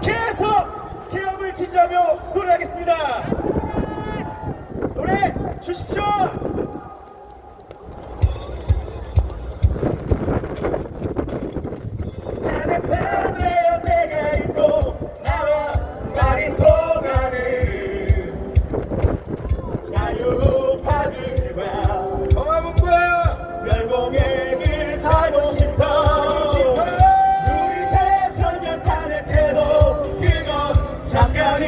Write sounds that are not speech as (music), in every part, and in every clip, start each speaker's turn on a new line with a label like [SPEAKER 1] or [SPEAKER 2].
[SPEAKER 1] 계속 개업을 지지하며 노래하겠습니다. 노래 주십시오. Okay.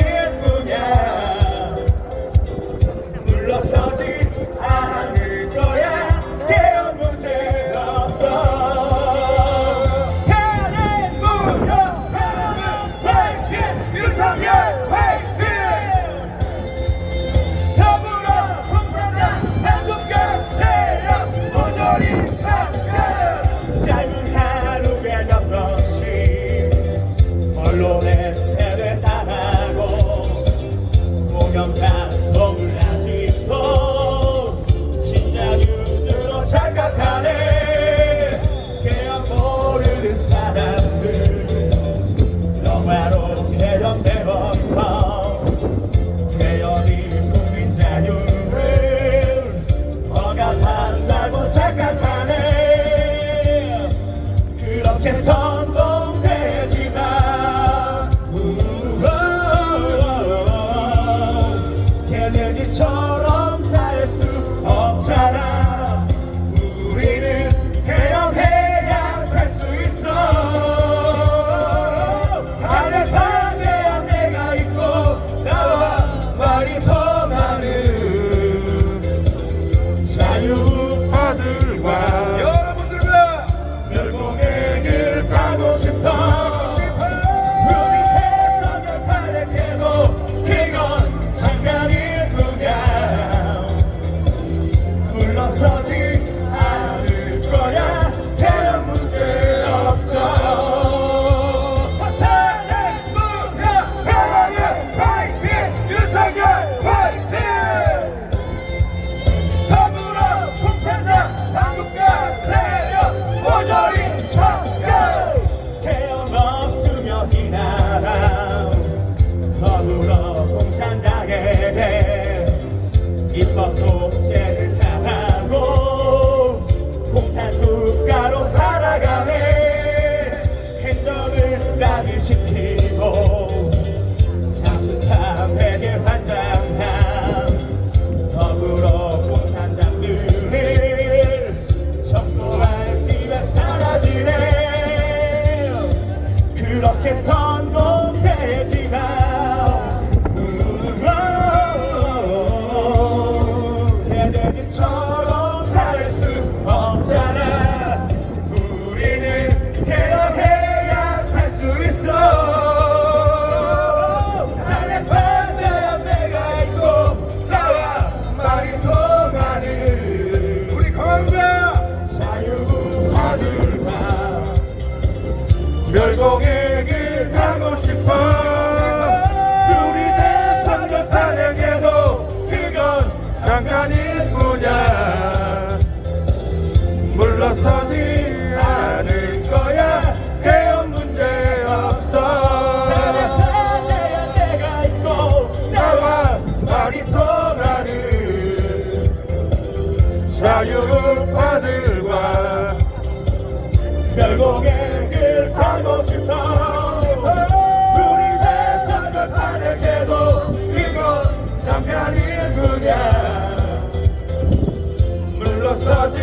[SPEAKER 1] come back. It's all. 자유파들과 결국에 길 가고 싶어 우리 대상을
[SPEAKER 2] 파에게도
[SPEAKER 1] 이건 잠깐일 뿐야 물러서지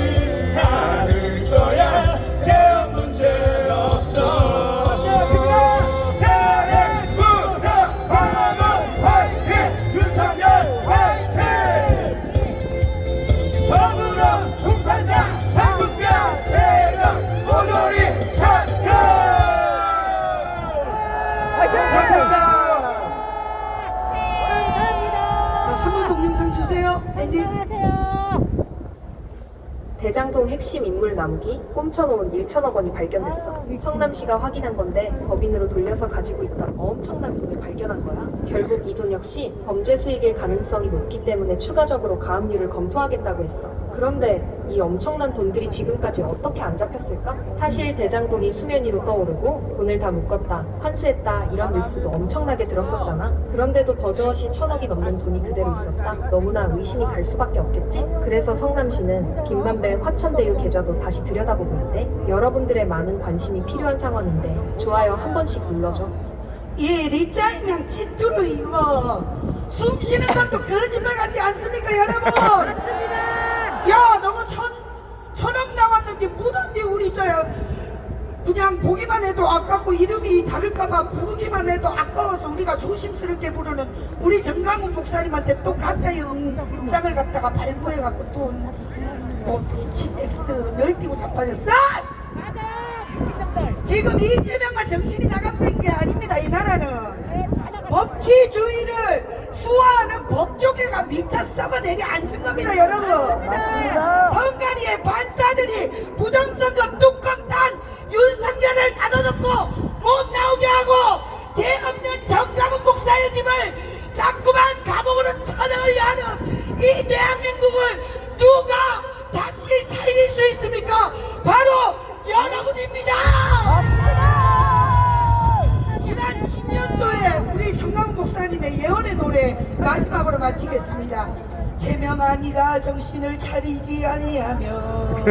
[SPEAKER 1] 않을
[SPEAKER 3] 대장동 핵심 인물 나무기 꼼쳐놓은 1천억 원이 발견됐어. 성남시가 확인한 건데 법인으로 돌려서 가지고 있던 엄청난 돈을 발견한 거야. 결국 이 돈 역시 범죄 수익일 가능성이 높기 때문에 추가적으로 가압류를 검토하겠다고 했어. 그런데 이 엄청난 돈들이 지금까지 어떻게 안 잡혔을까? 사실 대장동이 수면 위로 떠오르고 돈을 다 묶었다, 환수했다 이런 뉴스도 엄청나게 들었었잖아. 그런데도 버젓이 천억이 넘는 돈이 그대로 있었다. 너무나 의심이 갈 수밖에 없겠지? 그래서 성남시는 김만배 화천대유 계좌도 다시 들여다보고 있대. 여러분들의 많은 관심이 필요한 상황인데 좋아요 한 번씩 눌러줘.
[SPEAKER 4] 이 리짜이면 찌뚜루 이거 숨 쉬는 것도 거짓말 같지 않습니까 여러분? (laughs) 야 너가 천 천억 나왔는데 묻었니 우리 저야 그냥 보기만 해도 아깝고 이름이 다를까봐 부르기만 해도 아까워서 우리가 조심스럽게 부르는 우리 정강훈 목사님한테 또 가짜의 응장을 갖다가 발부해갖고 또뭐 미친 엑스 널뛰고 자빠졌어? 지금 이재명만 정신이 나가버린 게 아닙니다 이 나라는 법치주의를 수호하는 법조계가 미쳐 썩어내려 앉은 겁니다 여러분. 성가리의 반사들이 부정선거 뚜 마지막으로 마치겠습니다. 제명아 네가 정신을 차리지 아니하면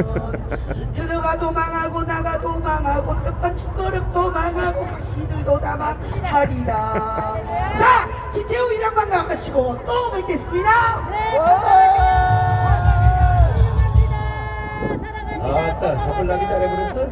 [SPEAKER 4] 들어가도 망하고 나가도 망하고 떡반 죽거릇도 망하고 각시들도 다 망하리라. 자 기채우 일양만 가시고 또 뵙겠습니다.
[SPEAKER 1] 아따 화불나게 잘해버렸어